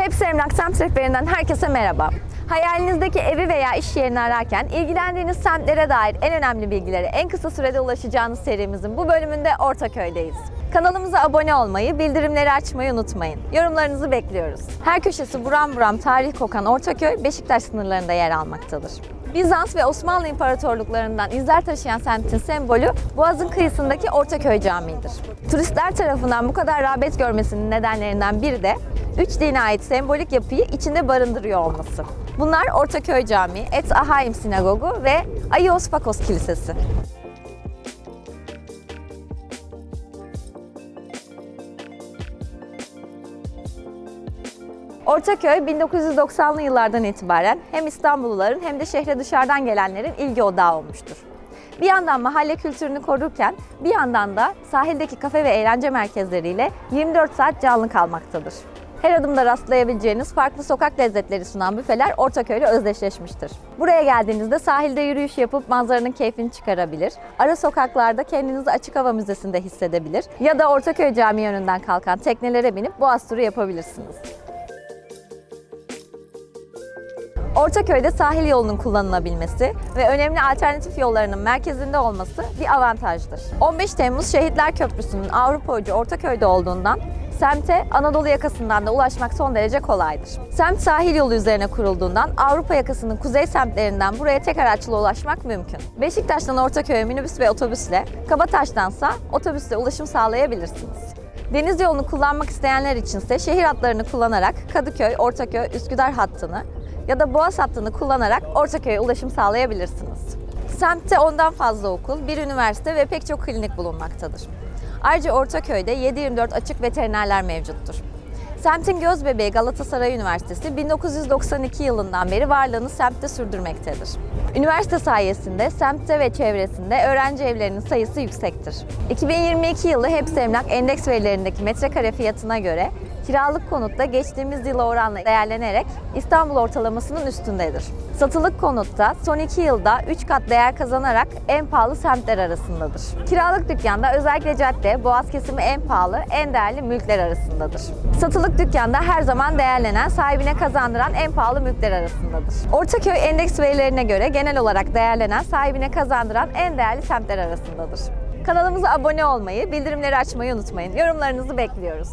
Hepsi Emlak Semt Rehberinden herkese merhaba. Hayalinizdeki evi veya iş yerini ararken ilgilendiğiniz semtlere dair en önemli bilgilere en kısa sürede ulaşacağınız serimizin bu bölümünde Ortaköy'deyiz. Kanalımıza abone olmayı, bildirimleri açmayı unutmayın. Yorumlarınızı bekliyoruz. Her köşesi buram buram tarih kokan Ortaköy, Beşiktaş sınırlarında yer almaktadır. Bizans ve Osmanlı İmparatorluklarından izler taşıyan semtin sembolü Boğaz'ın kıyısındaki Ortaköy Camii'dir. Turistler tarafından bu kadar rağbet görmesinin nedenlerinden biri de üç dine ait sembolik yapıyı içinde barındırıyor olması. Bunlar Ortaköy Camii, Et Ahaim Sinagogu ve Aios Pakos Kilisesi. Ortaköy 1990'lı yıllardan itibaren hem İstanbulluların hem de şehre dışarıdan gelenlerin ilgi odağı olmuştur. Bir yandan mahalle kültürünü korurken bir yandan da sahildeki kafe ve eğlence merkezleriyle 24 saat canlı kalmaktadır. Her adımda rastlayabileceğiniz farklı sokak lezzetleri sunan büfeler Ortaköy'le özdeşleşmiştir. Buraya geldiğinizde sahilde yürüyüş yapıp manzaranın keyfini çıkarabilir, ara sokaklarda kendinizi açık hava müzesinde hissedebilir ya da Ortaköy Camii önünden kalkan teknelere binip boğaz turu yapabilirsiniz. Ortaköy'de sahil yolunun kullanılabilmesi ve önemli alternatif yollarının merkezinde olması bir avantajdır. 15 Temmuz Şehitler Köprüsü'nün Avrupa ucu Ortaköy'de olduğundan semte Anadolu yakasından da ulaşmak son derece kolaydır. Semt sahil yolu üzerine kurulduğundan Avrupa yakasının kuzey semtlerinden buraya tek araçla ulaşmak mümkün. Beşiktaş'tan Ortaköy'e minibüs ve otobüsle, Kabataş'tansa otobüsle ulaşım sağlayabilirsiniz. Deniz yolunu kullanmak isteyenler içinse şehir hatlarını kullanarak Kadıköy, Ortaköy, Üsküdar hattını ya da Boğaz hattını kullanarak Ortaköy'e ulaşım sağlayabilirsiniz. Semtte ondan fazla okul, bir üniversite ve pek çok klinik bulunmaktadır. Ayrıca Ortaköy'de 7-24 açık veterinerler mevcuttur. Semtin göz bebeği Galatasaray Üniversitesi 1992 yılından beri varlığını semtte sürdürmektedir. Üniversite sayesinde semtte ve çevresinde öğrenci evlerinin sayısı yüksektir. 2022 yılı Hepsi Emlak endeks verilerindeki metrekare fiyatına göre kiralık konutta geçtiğimiz yıla oranla değerlenerek İstanbul ortalamasının üstündedir. Satılık konutta son 2 yılda 3 kat değer kazanarak en pahalı semtler arasındadır. Kiralık dükkanda özellikle cadde, boğaz kesimi en pahalı, en değerli mülkler arasındadır. Satılık dükkanda her zaman değerlenen, sahibine kazandıran en pahalı mülkler arasındadır. Ortaköy endeks verilerine göre genel olarak değerlenen, sahibine kazandıran en değerli semtler arasındadır. Kanalımıza abone olmayı, bildirimleri açmayı unutmayın. Yorumlarınızı bekliyoruz.